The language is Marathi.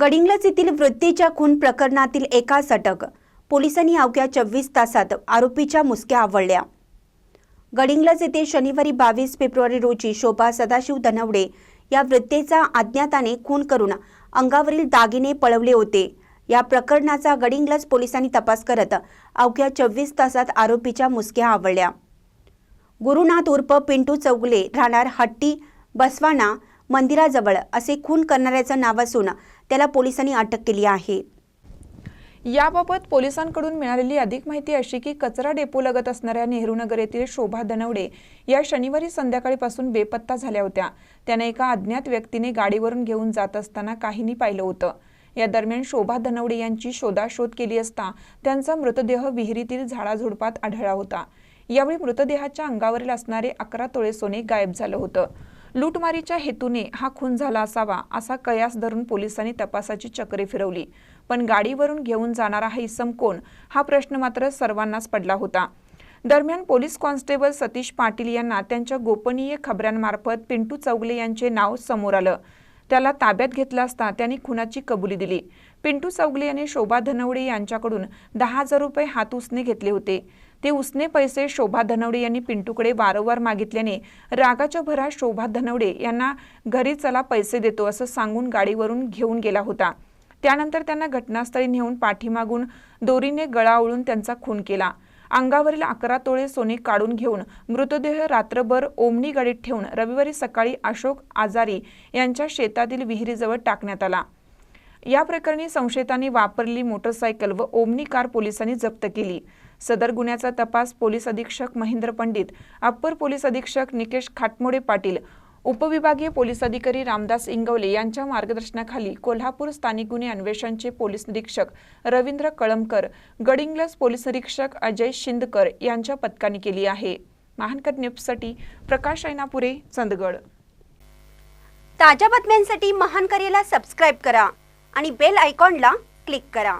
गडिंग्लज येथील वृत्तीच्या खून प्रकरणातील एकाच अटक पोलिसांनी अवघ्या चोवीस तासात आरोपीच्या मुसक्या आवडल्या गडिंग्लज येथे शनिवारी बावीस फेब्रुवारी रोजी शोभा सदाशिव धनवडे या वृत्तेचा अज्ञाताने खून करून अंगावरील दागिने पळवले होते. या प्रकरणाचा गडिंग्लज पोलिसांनी तपास करत अवघ्या चोवीस तासात आरोपीच्या मुसक्या आवडल्या गुरुनाथ उर्फ पिंटू चौगले राहणार हट्टी बसवाना मंदिराजवळ असे खून करणाऱ्याचं नाव असून त्याला पोलिसांनी अटक केली आहे. याबाबत पोलिसांकडून मिळालेली अधिक माहिती अशी की कचरा डेपो लगत असणाऱ्या नेहरूनगर येथील शोभा धनवडे या शनिवारी संध्याकाळीपासून बेपत्ता झाल्या होत्या. त्याने एका अज्ञात व्यक्तीने गाडीवरून घेऊन जात असताना काहींनी पाहिलं होतं. या दरम्यान शोभा धनवडे यांची शोधाशोध केली असता त्यांचा मृतदेह विहिरीतील झाडाझुडपात आढळला होता. यावेळी मृतदेहाच्या अंगावरील असणारे अकरा तोळे सोने गायब झालं होतं. लूटमारीच्या हेतूने हा खून झाला असावा असा कयास धरून पोलिसांनी तपासाची चक्रे फिरवली. पण गाडीवरून घेऊन जाणारा हा इसम कोण? हा प्रश्न मात्र सर्वांनाच पडला होता. दरम्यान पोलीस कॉन्स्टेबल सतीश पाटील यांना त्यांच्या गोपनीय खबऱ्यांमार्फत पिंटू चौगले यांचे नाव समोर आलं. त्याला ताब्यात घेतला असता त्यांनी खुनाची कबुली दिली. पिंटू चौगले आणि शोभा धनवडे यांच्याकडून दहा हजार रुपये हात उसने घेतले होते. ते उसने पैसे शोभा धनवडे यांनी पिंटूकडे वारंवार मागितल्याने रागाच्या भरात शोभा धनवडे यांना घरी चला पैसे देतो असं सांगून गाडीवरून घेऊन गेला होता. त्यानंतर त्यांना घटनास्थळी नेऊन पाठीमागून दोरीने गळा ओळून त्यांचा खून केला. अंगावरील अकरा तोळे सोने काढून घेऊन मृतदेह रात्रभर ओमनी गाडीत ठेवून रविवारी सकाळी अशोक आजारी यांच्या शेतातील विहिरीजवळ टाकण्यात आला. या प्रकरणी संशयितांनी वापरली मोटरसायकल व ओमनी कार पोलिसांनी जप्त केली. सदर गुन्ह्याचा तपास पोलीस अधीक्षक महेंद्र पंडित अप्पर पोलीस अधीक्षक निकेश खाटमोडे पाटील उपविभागीय पोलीस अधिकारी रामदास इंगवले यांच्या मार्गदर्शनाखाली कोल्हापूर स्थानिक गुन्हे अन्वेषणचे पोलीस निरीक्षक रवींद्र कळमकर गडिंग्लस पोलीस निरीक्षक अजय शिंदकर यांच्या पथकाने केली आहे. महानकर न्यूजसाठी प्रकाश ऐनापुरे चंदगड. ताज्या बातम्यांसाठी महानकरेला सबस्क्राईब करा आणि बेल आयकॉनला क्लिक करा.